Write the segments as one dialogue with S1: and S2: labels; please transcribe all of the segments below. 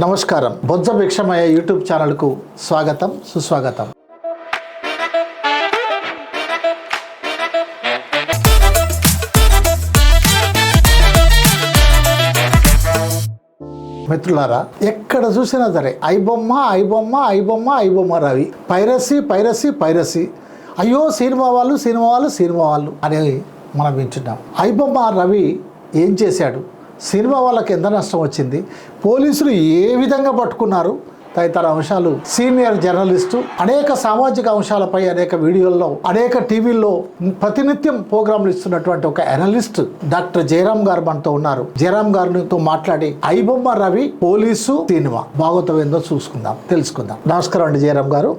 S1: నమస్కారం. బొజ్జ భిక్షమయ్య యూట్యూబ్ ఛానల్కు స్వాగతం సుస్వాగతం. మిత్రులారా ఎక్కడ చూసినా సరే iBomma iBomma iBomma iBomma Ravi. Piracy piracy piracy. అయ్యో సినిమా వాళ్ళు సినిమా వాళ్ళు సినిమా వాళ్ళు అనేది మనం వింటున్నాం. ఐబొమ్మ రవి ఏం చేశాడు? సినిమా వాళ్ళకి ఎంత నష్టం వచ్చింది? పోలీసులు ఏ విధంగా పట్టుకున్నారు? తదితర అంశాలు సీనియర్ జర్నలిస్టు అనేక సామాజిక అంశాలపై అనేక వీడియోల్లో అనేక టీవీల్లో ప్రతినిత్యం ప్రోగ్రాంలు ఇస్తున్నటువంటి ఒక అనలిస్ట్ డాక్టర్ జయరామ్ గారు మనతో ఉన్నారు. జయరామ్ గారితో మాట్లాడి ఐబొమ్మ రవి పోలీసు సినిమా భాగవతం ఏందో చూసుకుందాం తెలుసుకుందాం. నమస్కారం అండి జయరామ్ గారు.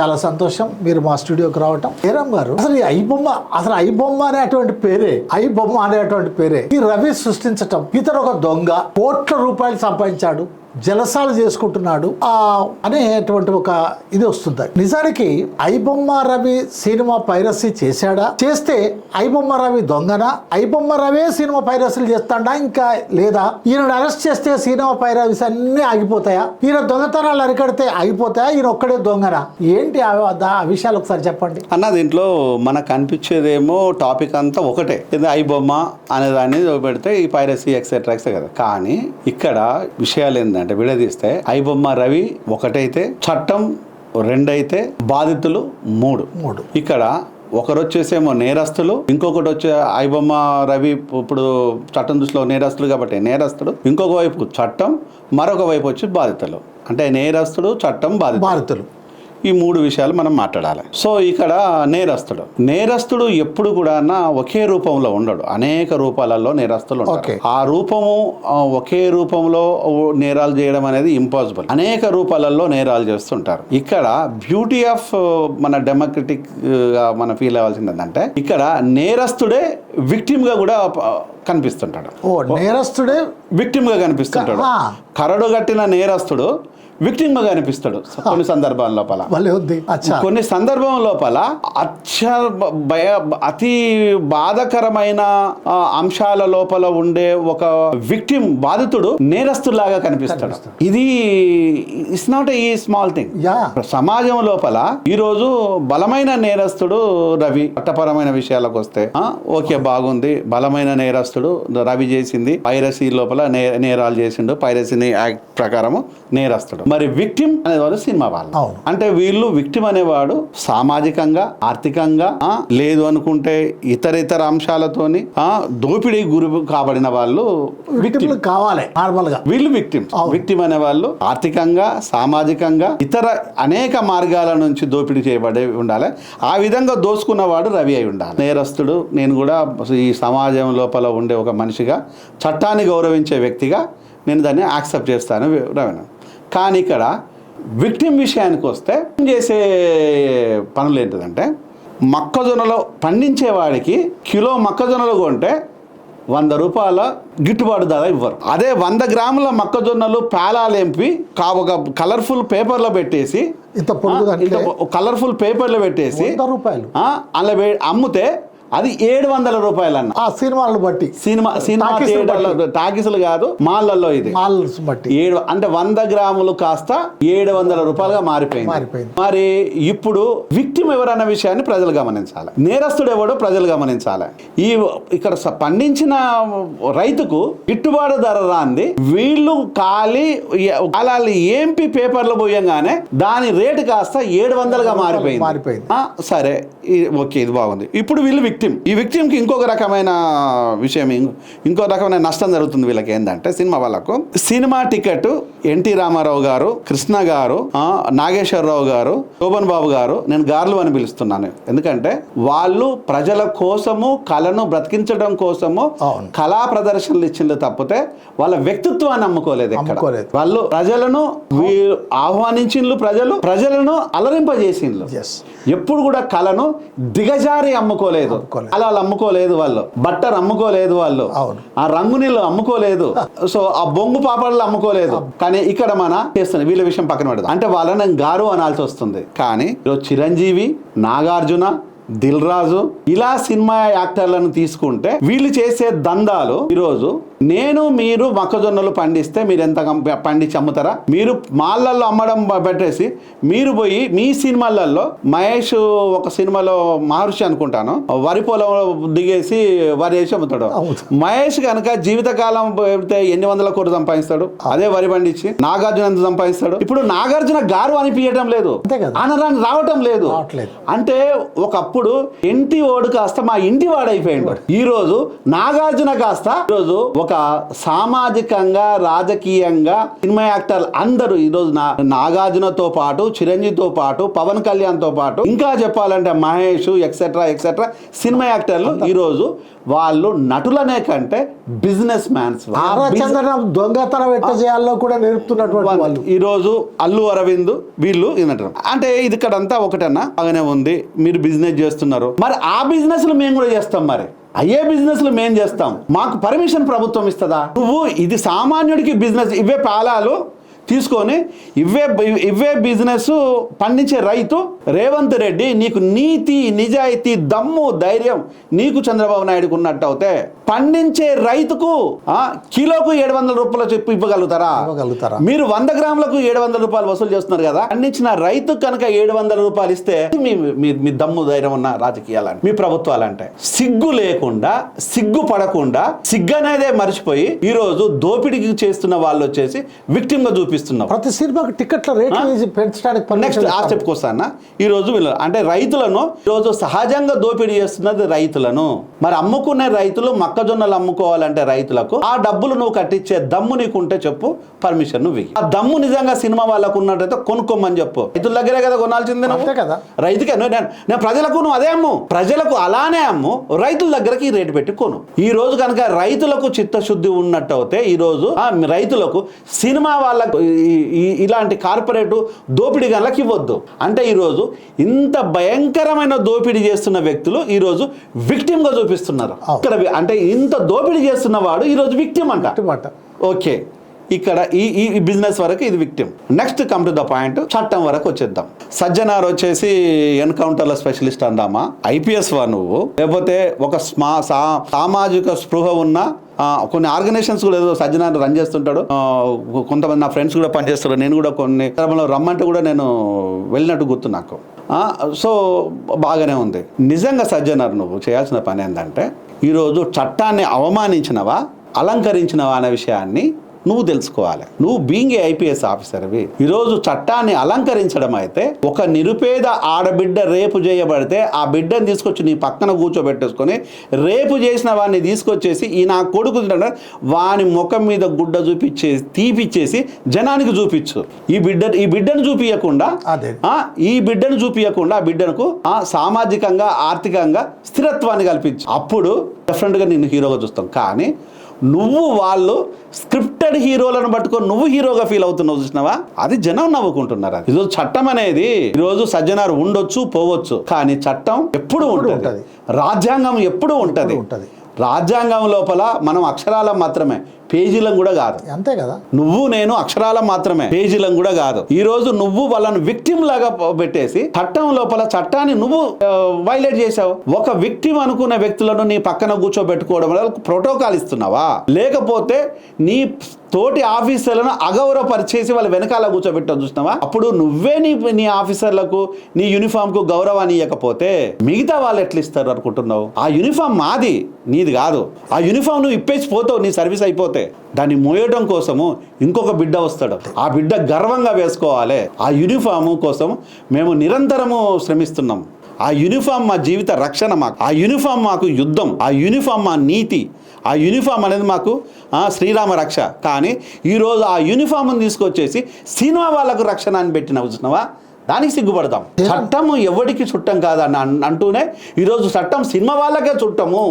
S1: చాలా సంతోషం మీరు మా స్టూడియోకి రావటం. జయరామ్ గారు అసలు ఈ ఐబొమ్మ అసలు ఐబొమ్మ అనేటువంటి పేరే ఐబొమ్మ అనేటువంటి పేరే ఈ రవి సృష్టించటం ఇతను ఒక దొంగ కోట్ల రూపాయలు సంపాదించాడు జలసాలు చేసుకుంటున్నాడు. ఆ అనేటువంటి ఒక ఇది వస్తుంది నిజానికి ఐబొమ్మ రవి సినిమా పైరసీ చేశాడా? చేస్తే ఐబొమ్మ రవి దొంగనా? ఐబొమ్మ రవే సినిమా పైరసీలు చేస్తాడా? ఇంకా లేదా? ఈయన అరెస్ట్ చేస్తే సినిమా పైరసీ అన్ని ఆగిపోతాయా? ఈయన దొంగతనాలు అరికడితే ఆగిపోతాయా? ఈయన ఒక్కడే దొంగనా? ఏంటి ఆ ఆ విషయాలు ఒకసారి చెప్పండి.
S2: అన్న దీంట్లో మనకు అనిపించేదేమో టాపిక్ అంతా ఒకటే. ఇది ఐబొమ్మ బొమ్మ పెడితే ఈ పైరసీ ఎక్సెట్రా ఎక్సెట్రా కదా. కానీ ఇక్కడ విషయాలు ఏంటంటే విడదీస్తే ఐ బొమ్మ రవి ఒకటైతే చట్టం రెండైతే బాధితులు మూడు.
S1: మూడు.
S2: ఇక్కడ ఒకరు వచ్చేసేమో నేరస్తులు ఇంకొకటి వచ్చే ఐబొమ్మ రవి ఇప్పుడు చట్టం దృష్టిలో నేరస్తులు కాబట్టి నేరస్తుడు ఇంకొక వైపు చట్టం మరొక వైపు వచ్చి బాధితులు. అంటే నేరస్తుడు చట్టం బాధితులు. ఈ మూడు విషయాలు మనం మాట్లాడాలి. సో ఇక్కడ నేరస్తుడు. నేరస్తుడు ఎప్పుడు కూడా ఒకే రూపంలో ఉండడు. అనేక రూపాలలో నేరస్తులు. ఉంటారు. ఆ రూపము ఒకే రూపంలో నేరాలు చేయడం అనేది ఇంపాసిబుల్ అనేక రూపాలలో నేరాలు చేస్తుంటారు. ఇక్కడ బ్యూటీ ఆఫ్ మన డెమోక్రటిక్గా మనం ఫీల్ అవ్వాల్సింది ఏంటంటే ఇక్కడ నేరస్తుడే విక్టిమ్గా కూడా కనిపిస్తుంటాడు.
S1: నేరస్తుడే
S2: విక్టిమ్గా కనిపిస్తుంటాడు. కరడు కట్టిన నేరస్తుడు విక్టిమ్గా కనిపిస్తాడు కొన్ని సందర్భాల లోపల. కొన్ని సందర్భం లోపల అత్య భయ అతి బాధకరమైన అంశాల లోపల ఉండే ఒక విక్టిమ్ బాధితుడు నేరస్తులాగా కనిపిస్తాడు. ఇది ఇట్స్ నాట్ ఈ స్మాల్ థింగ్.
S1: యా.
S2: సమాజం లోపల ఈరోజు బలమైన నేరస్తుడు రవి చట్టపరమైన విషయాలకు వస్తే ఓకే బాగుంది. బలమైన నేరస్తుడు రవి చేసింది. పైరసీ లోపల నేరాలు చేసిండు. పైరసీ యాక్ట్ ప్రకారము నేరస్తుడు. మరి విక్టిమ్ అనేవాడు సినిమా వాళ్ళు. అంటే వీళ్ళు విక్టిమ్ అనేవాడు సామాజికంగా ఆర్థికంగా లేదు అనుకుంటే ఇతర ఇతర అంశాలతోని దోపిడీ గురి కాబడిన వాళ్ళు
S1: కావాలి నార్మల్గా
S2: వీళ్ళు విక్టిమ్స్
S1: అవును.
S2: విక్టిమ్ అనే వాళ్ళు ఆర్థికంగా సామాజికంగా ఇతర అనేక మార్గాల నుంచి దోపిడీ చేయబడి ఉండాలి. ఆ విధంగా దోసుకున్నవాడు రవి అయి ఉండాలి. నేరస్తుడు నేను కూడా ఈ సమాజం లోపల ఉండే ఒక మనిషిగా చట్టాన్ని గౌరవించే వ్యక్తిగా నేను దాన్ని యాక్సెప్ట్ చేస్తాను రవిన. కానీ ఇక్కడ విక్టిమ్ విషయానికి వస్తే చేసే పనులు ఏంటిదంటే మొక్కజొన్నలో పండించేవాడికి కిలో మొక్కజొన్నలు కొంటే వంద రూపాయల గిట్టుబాటు ధర ఇవ్వరు. అదే వంద గ్రాముల మొక్కజొన్నలు పేలాలేంపి కా ఒక కలర్ఫుల్ పేపర్లో పెట్టేసి కలర్ఫుల్ పేపర్లో పెట్టేసి
S1: రూపాయలు.
S2: అలా అమ్ముతే అది ఏడు వందల రూపాయలు అన్న
S1: ఆ సినిమాలను బట్టి.
S2: సినిమా సినిమా
S1: టాకీసులు
S2: థియేటర్లో టాకీసులు కాదు మాల్లలో ఇది.
S1: మాల్స్ బట్టి.
S2: ఏడు అంటే వంద గ్రాములు కాస్త ఏడు వందల రూపాయలుగా మారిపోయింది.
S1: మారిపోయింది.
S2: మరి ఇప్పుడు విక్టిమ్ ఎవరన్న విషయాన్ని ప్రజలు గమనించాలి. నేరస్తుడు ఎవడో ప్రజలు గమనించాలి. ఈ ఇక్కడ పండించిన రైతుకు గిట్టుబాటు ధర రాంది. వీళ్ళు ఖాళీ కాలాలు ఏంపి పేపర్లు పోయంగానే దాని రేటు కాస్త ఏడు వందలుగా మారిపోయింది.
S1: మారిపోయింది.
S2: సరే ఓకే ఇది బాగుంది. ఇప్పుడు వీళ్ళు విక్టిమ్ ఈ విక్టిమ్కి ఇంకొక రకమైన విషయం ఇంకో రకమైన నష్టం జరుగుతుంది వీళ్ళకి ఏంటంటే సినిమా వాళ్ళకు. సినిమా టికెట్ ఎన్టీ రామారావు గారు కృష్ణ గారు నాగేశ్వరరావు గారు శోభన్ బాబు గారు నేను గార్లు అని పిలుస్తున్నాను. ఎందుకంటే వాళ్ళు ప్రజల కోసము కళను బ్రతికించడం కోసము. కళా ప్రదర్శనలు ఇచ్చింది తప్పితే వాళ్ళ వ్యక్తిత్వాన్ని అమ్ముకోలేదు. వాళ్ళు ప్రజలను వీ- ఆహ్వానించిండ్లు ప్రజలు ప్రజలను అలరింపజేసిండ్లు ఎప్పుడు కూడా కళను దిగజారి అమ్ముకోలేదు.
S1: అమ్ముకోలేదు.
S2: కళలు అమ్ముకోలేదు వాళ్ళు. బట్టలు అమ్ముకోలేదు వాళ్ళు.
S1: అవును.
S2: ఆ రంగు నీళ్ళు అమ్ముకోలేదు. సో ఆ బొంగు పాపడలు అమ్ముకోలేదు. కానీ ఇక్కడ మన చేస్తుంది వీళ్ళ విషయం పక్కన పెడదాం. అంటే వాళ్ళని గారు అనాల్సి వస్తుంది. కానీ ఈరోజు చిరంజీవి నాగార్జున దిల్ రాజు ఇలా సినిమా యాక్టర్లను తీసుకుంటే వీళ్ళు చేసే దందాలు ఈరోజు నేను మీరు మొక్కజొన్నలు పండిస్తే మీరు ఎంత పండించి అమ్ముతారా మీరు మాళ్ళల్లో అమ్మడం పెట్టేసి మీరు పోయి మీ సినిమాలలో మహేష్ ఒక సినిమాలో మహర్షి అనుకుంటాను వరి పొలం దిగేసి వరి వేసి అమ్ముతాడు. మహేష్ కనుక జీవితకాలం పెడితే ఎన్ని వందల కోట్లు సంపాదిస్తాడు? అదే వరి పండించి నాగార్జున ఎంత సంపాదిస్తాడు? ఇప్పుడు నాగార్జున గారు అనిపించడం లేదు. అనరాని రావటం లేదు. అంటే ఒకప్పుడు ఇంటి ఓడు కాస్త మా ఇంటి వాడైపోయాడు. ఈ రోజు నాగార్జున కాస్త ఈ రోజు ఒక సామాజికంగా రాజకీయంగా సినిమా యాక్టర్లు అందరూ ఈ రోజు నా నాగార్జునతో పాటు చిరంజీవితో పాటు పవన్ కళ్యాణ్తో పాటు ఇంకా చెప్పాలంటే మహేష్ ఎక్సెట్రా ఎక్సెట్రా సినిమా యాక్టర్లు ఈ రోజు వాళ్ళు నటులనే కంటే బిజినెస్ మ్యాన్స్
S1: దొంగతనం ఎట్ట చేయాలో కూడా నేర్పుతున్నటువంటి వాళ్ళు.
S2: ఈ రోజు అల్లు అరవింద్ వీళ్ళు ఏంటంటారు అంటే ఇది ఇక్కడ అంతా ఒకటన్నా బాగానే ఉంది. మీరు బిజినెస్ చేస్తున్నారు. మరి ఆ బిజినెస్ మేము కూడా చేస్తాం మరి. అయ్యే బిజినెస్ మేము చేస్తాం. మాకు పర్మిషన్ ప్రభుత్వం ఇస్తుందా? నువ్వు ఇది సామాన్యుడికి బిజినెస్ ఇవే పాలాలు తీసుకొని ఇవే ఇవే బిజినెస్ పండించే రైతు రేవంత్ రెడ్డి నీకు నీతి నిజాయితీ దమ్ము ధైర్యం నీకు చంద్రబాబు నాయుడుకు ఉన్నట్టు అవుతే పండించే రైతుకు కిలోకు ఏడు వందల రూపాయలు చెప్పి ఇవ్వగలుగుతారా
S1: ఇవ్వగలుగుతారా?
S2: మీరు వంద గ్రాములకు ఏడు వందల రూపాయలు వసూలు చేస్తున్నారు కదా పండించిన రైతు కనుక ఏడు వందల రూపాయలు ఇస్తే మీ మీ- దమ్ము ధైర్యం ఉన్న రాజకీయాలంటే మీ ప్రభుత్వాలంటే సిగ్గు లేకుండా సిగ్గు పడకుండా సిగ్గు అనేదే మర్చిపోయి ఈ రోజు దోపిడీకి చేస్తున్న వాళ్ళు వచ్చేసి విక్టిమ్గా చూపిస్తున్నారు
S1: ప్రతి సినిమాకి టికెట్ల రేట్లు పెంచడానికి
S2: నెక్స్ట్ ఆ. స్టెప్కి వస్తానా ఈ రోజు వీళ్ళు అంటే రైతులను ఈ రోజు సహజంగా దోపిడీ చేస్తున్నది రైతులను. మరి అమ్ముకునే రైతులు మొక్కజొన్నలు అమ్ముకోవాలంటే రైతులకు ఆ డబ్బులు నువ్వు కట్టించే దమ్ము నీకుంటే చెప్పు పర్మిషన్ నువ్వు. ఆ దమ్ము నిజంగా సినిమా వాళ్ళకు ఉన్నట్టయితే కొనుక్కోమని చెప్పు. రైతుల దగ్గరే కదా కొనాల్సింది నువ్వు?
S1: కదా.
S2: రైతుకే నేను నేను ప్రజలకు నువ్వు అదే అమ్ము. ప్రజలకు అలానే అమ్ము. రైతుల దగ్గరకి ఈ రేటు పెట్టి కొను. ఈ రోజు కనుక రైతులకు చిత్తశుద్ధి ఉన్నట్టు అయితే ఈ రోజు ఆ రైతులకు సినిమా వాళ్ళకు ఇలాంటి కార్పొరేట్ దోపిడీ గనలకు ఇవ్వద్దు. అంటే ఈ రోజు ఇంత భయంకరమైన దోపిడీ చేస్తున్న వ్యక్తులు ఈ రోజు విక్టిమ్గా చూపిస్తున్నారు. ఇక్కడ వి- అంటే ఇంత దోపిడీ చేస్తున్న వాడు ఈ రోజు విక్టిమ్ అంట. ఓకే. ఇక్కడ ఈ ఈ బిజినెస్ వరకు ఇది victim next come to the point చట్టం వరకు వచ్చేద్దాం. సజ్జనార్ వచ్చేసి ఎన్కౌంటర్ల స్పెషలిస్ట్ అందామా? ఐపీఎస్ వా నువ్వు? లేకపోతే ఒక స్మా సా- సామాజిక స్పృహ ఉన్న కొన్ని ఆర్గనైజేషన్స్ కూడా ఏదో సజ్జనార్ రన్ చేస్తుంటాడు. కొంతమంది నా ఫ్రెండ్స్ కూడా పనిచేస్తారు నేను కూడా కొన్ని క్రమంలో రమ్మంటే కూడా నేను వెళ్ళినట్టు గుర్తు నాకు. సో బాగానే ఉంది. నిజంగా సజ్జనార్ నువ్వు చేయాల్సిన పని ఏంటంటే ఈరోజు చట్టాన్ని అవమానించినవా అలంకరించినవా అనే విషయాన్ని నువ్వు తెలుసుకోవాలి. నువ్వు బీయింగ్ ఏ ఐపీఎస్ ఆఫీసర్వి ఈరోజు చట్టాన్ని అలంకరించడం అయితే ఒక నిరుపేద ఆడబిడ్డ రేపు చేయబడితే ఆ బిడ్డను తీసుకొచ్చి నీ పక్కన కూర్చోబెట్టేసుకొని రేపు చేసిన వాడిని తీసుకొచ్చేసి ఈ నా కొడుకు వాని ముఖం మీద గుడ్డ చూపించేసి తీపిచ్చేసి జనానికి చూపించు. ఈ బిడ్డ ఈ బిడ్డను చూపించకుండా ఈ బిడ్డను చూపించకుండా ఆ బిడ్డకు ఆ సామాజికంగా ఆర్థికంగా స్థిరత్వాన్ని కల్పించు. అప్పుడు డెఫినెట్గా నిన్ను హీరోగా చూస్తాం. కానీ నువ్వు వాళ్ళు స్క్రిప్టెడ్ హీరోలను పట్టుకొని నువ్వు హీరోగా ఫీల్ అవుతున్నావు చూసినావా అది జనం నవ్వుకుంటున్నారు అది ఈరోజు చట్టం అనేది ఈరోజు సజ్జనారు ఉండొచ్చు పోవచ్చు కానీ చట్టం ఎప్పుడు ఉంటుంది
S1: ఉంటది.
S2: రాజ్యాంగం ఎప్పుడు ఉంటుంది
S1: ఉంటది.
S2: రాజ్యాంగం లోపల మనం అక్షరాల మాత్రమే పేజీలం కూడా కాదు.
S1: అంతే కదా?
S2: నువ్వు నేను అక్షరాల మాత్రమే. పేజీలం కూడా కాదు. ఈ రోజు నువ్వు వాళ్ళని విక్టిమ్ లాగా పెట్టేసి చట్టం లోపల చట్టాన్ని నువ్వు వైలేట్ చేసావు ఒక విక్టిమ్ అనుకునే వ్యక్తులను నీ పక్కన కూర్చోబెట్టుకోవడం వల్ల ప్రోటోకాల్ ఇస్తున్నావా? లేకపోతే నీ తోటి ఆఫీసర్లను అగౌరవపరిచేసి వాళ్ళ వెనకాల కూర్చోబెట్టడం చూసినావా? అప్పుడు నువ్వే నీ నీ ఆఫీసర్లకు నీ యూనిఫామ్కు గౌరవాన్ని ఇవ్వకపోతే మిగతా వాళ్ళు ఎట్లా ఇస్తారు అనుకుంటున్నావు? ఆ యూనిఫామ్ మాది నీది కాదు. ఆ యూనిఫామ్ నువ్వు ఇప్పేసి పోతావు నీ సర్వీస్ అయిపోతే. దాన్ని మోయడం కోసము ఇంకొక బిడ్డ వస్తాడు. ఆ బిడ్డ గర్వంగా వేసుకోవాలి. ఆ యూనిఫాము కోసం మేము నిరంతరము శ్రమిస్తున్నాం. ఆ యూనిఫామ్ మా జీవిత రక్షణ మాకు. ఆ యూనిఫామ్ మాకు యుద్ధం. ఆ యూనిఫామ్ మా నీతి. ఆ యూనిఫామ్ అనేది మాకు శ్రీరామ రక్ష. కానీ ఈరోజు ఆ యూనిఫామ్ని తీసుకొచ్చేసి సినిమా వాళ్ళకు రక్షణ అని పెట్టిన చూసినావా? దానికి సిగ్గుపడతాం. చట్టము ఎవరికి చుట్టం కాదని అన్- అంటూనే ఈరోజు చట్టం సినిమా వాళ్ళకే చుట్టము?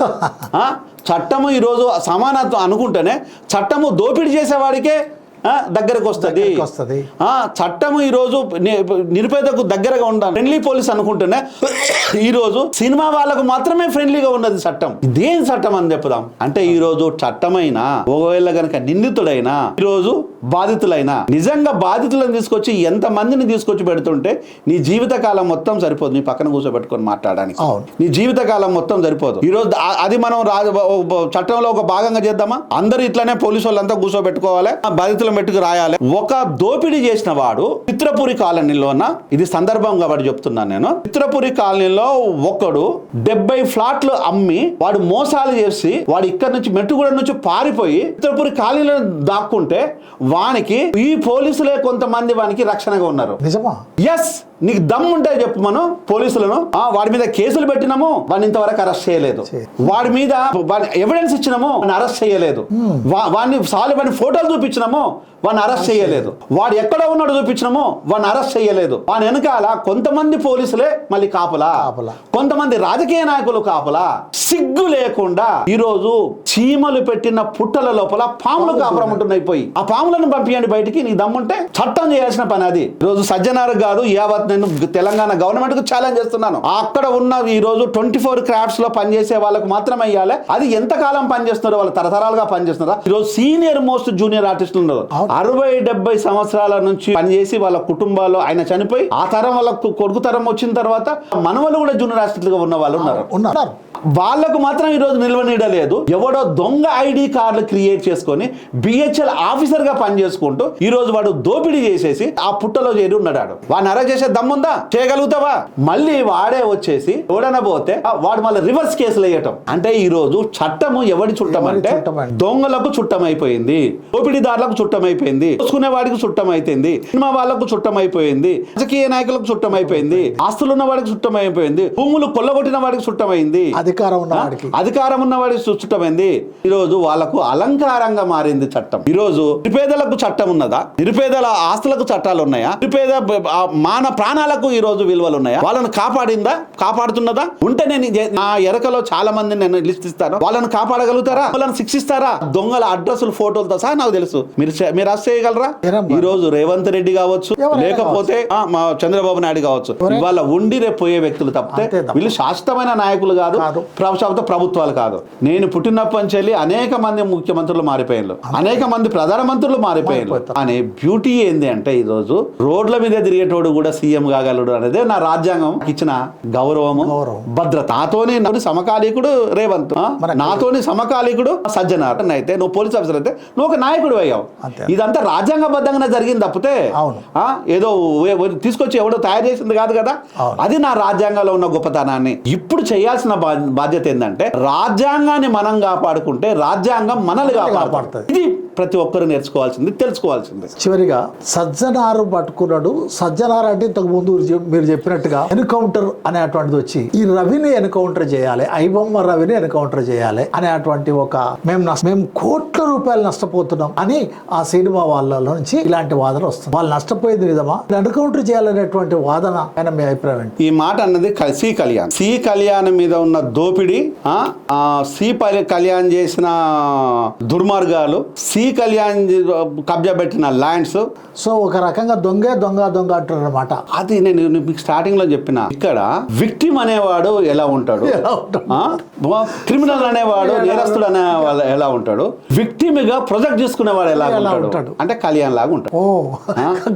S2: చట్టము ఈరోజు సమానత్వం అనుకుంటేనే చట్టము దోపిడీ చేసేవాడికే దగ్గరకు వస్తుంది.
S1: వస్తది.
S2: ఆ, చట్టం ఈ రోజు ని- నిరుపేదకు దగ్గరగా ఉండాలి. ఫ్రెండ్లీ పోలీస్ అనుకుంటేనే ఈ రోజు సినిమా వాళ్ళకు మాత్రమే ఫ్రెండ్లీగా ఉన్నది చట్టం. ఇదేం చట్టం అని చెప్పుదాం. అంటే ఈ రోజు చట్టమైనా ఒకవేళ గనక నిందితుడైనా ఈ రోజు బాధితులైనా నిజంగా బాధితులను తీసుకొచ్చి ఎంత మందిని తీసుకొచ్చి పెడుతుంటే నీ జీవిత కాలం మొత్తం సరిపోదు. నీ పక్కన కూర్చోబెట్టుకొని మాట్లాడడానికి. నీ జీవిత కాలం మొత్తం సరిపోదు. ఈ రోజు ఆ- అది మనం చట్టంలో ఒక భాగంగా చేద్దామా? అందరూ ఇట్లానే పోలీసు వాళ్ళంతా కూర్చోబెట్టుకోవాలి. ఆ పెట్టుకు రాయాలి. ఒక దోపిడీ చేసిన వాడు చిత్రపురి కాలనీలోన ఇది సందర్భం కాబట్టి చెప్తున్నాను నేను. చిత్రపురి కాలనీలో ఒకడు డెబ్బై ఫ్లాట్లు అమ్మి వాడు మోసాలు చేసి వాడు ఇక్కడ నుంచి మెట్టుగూడ నుంచి పారిపోయి చిత్రపురి కాలనీలో దాక్కుంటే వానికి ఈ పోలీసులే కొంతమంది వానికి రక్షణగా ఉన్నారు.
S1: నిజమా?
S2: ఎస్ నీకు దమ్ ఉంటే చెప్పు మనం పోలీసులను. ఆ, వాడి మీద కేసులు పెట్టినాము వాడిని ఇంతవరకు అరెస్ట్ చేయలేదు. వాడి మీద వాడి ఎవిడెన్స్ ఇచ్చినాము వాడిని అరెస్ట్ చేయలేదు. వాడిని సాలి వాడిని ఫోటోలు చూపించినాము. వాడిని అరెస్ట్ చేయలేదు. వాడు ఎక్కడ ఉన్నాడో చూపించినాము వాడిని అరెస్ట్ చేయలేదు. వాని వెనకాల కొంతమంది పోలీసులే మళ్ళీ కాపులా. కొంతమంది రాజకీయ నాయకులు కాపులా. సిగ్గు లేకుండా ఈ రోజు చీమలు పెట్టిన పుట్టల లోపల పాములు కాపురం ఉంటున్నాయి పోయి. ఆ పాములను పంపించండి బయటికి నీకు దమ్ముంటే చట్టం చేయాల్సిన పని అది. ఈ రోజు సజ్జనారు కాదు యావత్ నేను తెలంగాణ గవర్నమెంట్కు ఛాలెంజ్ చేస్తున్నాను. అక్కడ ఉన్న ఈ రోజు ట్వంటీ ఫోర్ క్రాఫ్ట్స్లో పనిచేసే వాళ్ళకు మాత్రమే ఇవ్వాలి అది ఎంత కాలం పనిచేస్తున్నారో వాళ్ళు తరతరాలుగా పనిచేస్తున్నారా? ఈ రోజు సీనియర్ మోస్ట్ జూనియర్ ఆర్టిస్టులు ఉన్నారు. అరవై డెబ్బై సంవత్సరాల నుంచి పనిచేసి వాళ్ళ కుటుంబాల్లో ఆయన చనిపోయి ఆ తరం వాళ్ళ కొడుకు తరం వచ్చిన తర్వాత మనవలు కూడా జూనియర్ ఆర్టిస్టులుగా ఉన్న వాళ్ళు ఉన్నారు.
S1: ఉన్నారు.
S2: వాళ్ళకు మాత్రం ఈరోజు నిల్వనీయలేదు ఎవడో దొంగ ఐడి కార్డులు క్రియేట్ చేసుకొని బిహెచ్ఎల్ ఆఫీసర్గా పనిచేసుకుంటూ ఈ రోజు వాడు దోపిడీ చేసేసి ఆ పుట్టలో చేరి ఉన్నాడు. వాడిని అరెస్ట్ చేసే దమ్ముందా? చేయగలుగుతావా? మళ్ళీ వాడే వచ్చేసి ఎవడైనా పోతే వాడు మళ్ళీ రివర్స్ కేసులు వేయటం. అంటే ఈ రోజు చట్టము ఎవడి చుట్టం అంటే
S1: చుట్టం?
S2: దొంగలకు చుట్టమైపోయింది. దోపిడీదారులకు చుట్టమైపోయింది దోసుకునే వాడికి చుట్టమైపోయింది సినిమా వాళ్ళకు చుట్టమైపోయింది రాజకీయ నాయకులకు చుట్టమైపోయింది ఆస్తులు ఉన్న వాడికి చుట్టమైపోయింది భూములు కొల్లగొట్టిన వాడికి చుట్టమైంది
S1: అధికారం ఉన్న వాడికి.
S2: అధికారం ఉన్న వాడికి చుట్టమైంది ఈ రోజు వాళ్ళకు అలంకారంగా మారింది చట్టం. ఈ రోజు నిరుపేదలకు చట్టం ఉన్నదా? నిరుపేదల ఆస్తులకు చట్టాలు ఉన్నాయా? నిరుపేద మాన ప్రాణాలకు ఈ రోజు విలువలు ఉన్నాయా? వాళ్ళని కాపాడిందా? కాపాడుతున్నదా? ఉంటే నేను నా ఎరకలో చాలా మంది నేను లిస్ట్ ఇస్తాను. వాళ్ళని కాపాడగలుగుతారా? వాళ్ళని శిక్షిస్తారా? దొంగల అడ్రస్లు ఫోటోలతో సహా నాకు తెలుసు. మీరు మీరు అరెస్ట్ చేయగలరా? ఈ రోజు రేవంత్ రెడ్డి కావచ్చు లేకపోతే మా చంద్రబాబు నాయుడు కావచ్చు. ఇవాళ ఉండి రేపు పోయే వ్యక్తులు తప్పితే. వీళ్ళు శాశ్వతమైన నాయకులు కాదు. ప్రభుత్వ ప్రభుత్వాలు కాదు. నేను పుట్టినప్పటి నుంచి వెళ్ళి అనేక మంది ముఖ్యమంత్రులు మారిపోయారు అనేక మంది ప్రధానమంత్రులు మారిపోయారు. అనే బ్యూటీ ఏంది అంటే ఈ రోజు రోడ్ల మీద తిరిగేటోడు కూడా సీఎం కాగలడు అనేదే నా రాజ్యాంగం. ఇచ్చిన గౌరవము
S1: గౌరవం.
S2: భద్రత నాతోని సమకాలీకుడు రేవంత్. నాతోని సమకాలీకుడు సజ్జనార్. అయితే నువ్వు పోలీస్ ఆఫీసర్ అయితే నువ్వు ఒక నాయకుడు అయ్యావు. ఇదంతా రాజ్యాంగబద్ధంగానే జరిగింది తప్పితే ఏదో తీసుకొచ్చి ఎవడో తయారు చేసింది కాదు కదా. అది నా రాజ్యాంగంలో ఉన్న గొప్పతనాన్ని. ఇప్పుడు చేయాల్సిన బాధ్యత ఏంటంటే రాజ్యాంగాన్ని మనం కాపాడుకుంటే రాజ్యాంగం మనల్ని కాపాడుతుంది. ఇది ప్రతి ఒక్కరు నేర్చుకోవాల్సింది తెలుసుకోవాల్సింది.
S1: చివరిగా సజ్జనారు పట్టుకున్నాడు. సజ్జనారు అంటే ఇంతకు ముందు మీరు చెప్పినట్టుగా ఎన్కౌంటర్ అనేటువంటిది వచ్చి ఈ రవిని ఎన్కౌంటర్ చేయాలి ఐబొమ్మ రవిని ఎన్కౌంటర్ చేయాలి అనేటువంటి ఒక మేము మేము కోట్ల రూపాయలు నష్టపోతున్నాం అని ఆ సినిమా వాళ్ళ నుంచి ఇలాంటి వాదన వస్తుంది. వాళ్ళు నష్టపోయేది నిజమా? ఎన్కౌంటర్ చేయాలనేటువంటి వాదన ఆయన మీ అభిప్రాయం
S2: ఈ మాట అన్నది సి కళ్యాణ్. సి కళ్యాణ్ మీద ఉన్న దోపిడీ సి కళ్యాణ్ చేసిన దుర్మార్గాలు సి కళ్యాణ్ కబ్జా పెట్టిన ల్యాండ్స్.
S1: సో ఒక రకంగా దొంగే దొంగ దొంగ అంటారు అనమాట
S2: అది నేను మీకు స్టార్టింగ్లో చెప్పిన. ఇక్కడ విక్టిమ్ అనేవాడు ఎలా ఉంటాడు? క్రిమినల్ అనేవాడు నేరస్తుడు అనే ఎలా ఉంటాడు? విక్టిమ్గా ప్రొజెక్ట్ చేసుకునేవాడు ఎలా
S1: ఎలా
S2: ఉంటాడు? అంటే కళ్యాణ్ లాగా ఉంటాడు.
S1: ఓ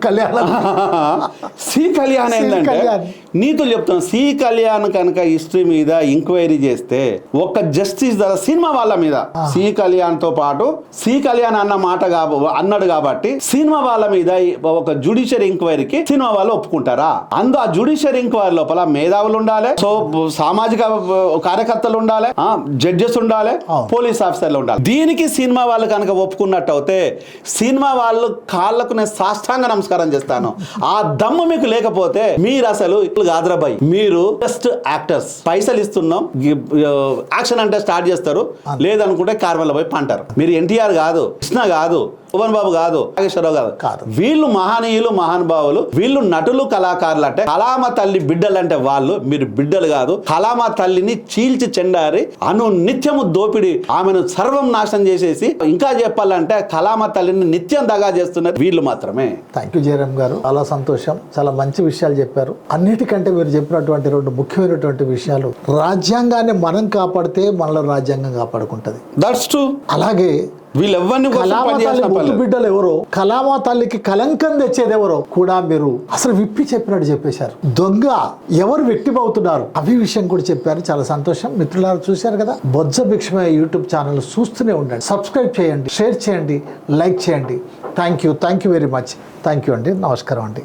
S1: కళ్యాణ
S2: సి కళ్యాణ్ ఏంటంటే. నీతులు చెప్తాను సి కళ్యాణ్ కనుక హిస్టరీ మీద ఎంక్వైరీ చేస్తే ఒక జస్టిస్ ధర సినిమా వాళ్ళ మీద. సి కళ్యాణ్తో పాటు సి కళ్యాణ్ అన్న మాట కాబ- అన్నాడు కాబట్టి సినిమా వాళ్ళ మీద ఒక జుడిషియర్ ఎంక్వైరీకి సినిమా వాళ్ళు ఒప్పుకుంటారా? అందు ఆ జుడిషియర్ ఎంక్వైరీ లోపల మేధావులు ఉండాలి సో సామాజిక కార్యకర్తలు ఉండాలి జడ్జెస్ ఉండాలి. పోలీస్ ఆఫీసర్లు ఉండాలి. దీనికి సినిమా వాళ్ళు కనుక ఒప్పుకున్నట్టు అయితే సినిమా వాళ్ళు కాళ్ళకు నేను సాష్టాంగ నమస్కారం చేస్తాను. ఆ దమ్ము మీకు లేకపోతే మీరు అసలు ఇట్లు కాదురాబాయ్ మీరు జస్ట్ యాక్టర్స్ పైసలు ఇస్తున్నాం యాక్షన్ అంటే స్టార్ట్ చేస్తారు. లేదనుకుంటే కార్వెల్ పోయి పంటారు. మీరు ఎన్టీఆర్ కాదు. కృష్ణ కాదు శోభన్ బాబు కాదు నాగేశ్వరరావు కాదు.
S1: కాదు.
S2: వీళ్ళు మహనీయులు మహానుభావులు వీళ్ళు నటులు కళాకారులు అంటే కళామ తల్లి బిడ్డలు అంటే వాళ్ళు మీరు బిడ్డలు కాదు. కళామ తల్లిని చీల్చి చెండారి అను నిత్యము దోపిడి ఆమెను సర్వం నాశనం చేసేసి ఇంకా చెప్పాలంటే కళామ తల్లిని నిత్యం దగా చేస్తున్నారు వీళ్ళు మాత్రమే.
S1: థ్యాంక్ యూ జయరామ్ గారు. చాలా సంతోషం. చాలా మంచి విషయాలు చెప్పారు. అన్నిటికంటే మీరు చెప్పినటువంటి రెండు ముఖ్యమైనటువంటి విషయాలు రాజ్యాంగాన్ని మనం కాపాడితే మనలో రాజ్యాంగం కాపాడుకుంటది.
S2: దట్స్ ట్రూ
S1: అలాగే బిడ్డలు ఎవరో కలామా తల్లికి కలంకం తెచ్చేది ఎవరో కూడా మీరు అసలు విప్పి చెప్పినట్టు చెప్పేశారు. దొంగ ఎవరు వ్యక్తిం అవుతున్నారు అవి విషయం కూడా చెప్పారు. చాలా సంతోషం. మిత్రులారు చూశారు కదా? బొజ్జ భిక్షమ యూట్యూబ్ ఛానల్ చూస్తూనే ఉండండి. సబ్స్క్రైబ్ చేయండి. షేర్ చేయండి. లైక్ చేయండి. Thank you thank you very much thank you అండి. నమస్కారం అండి.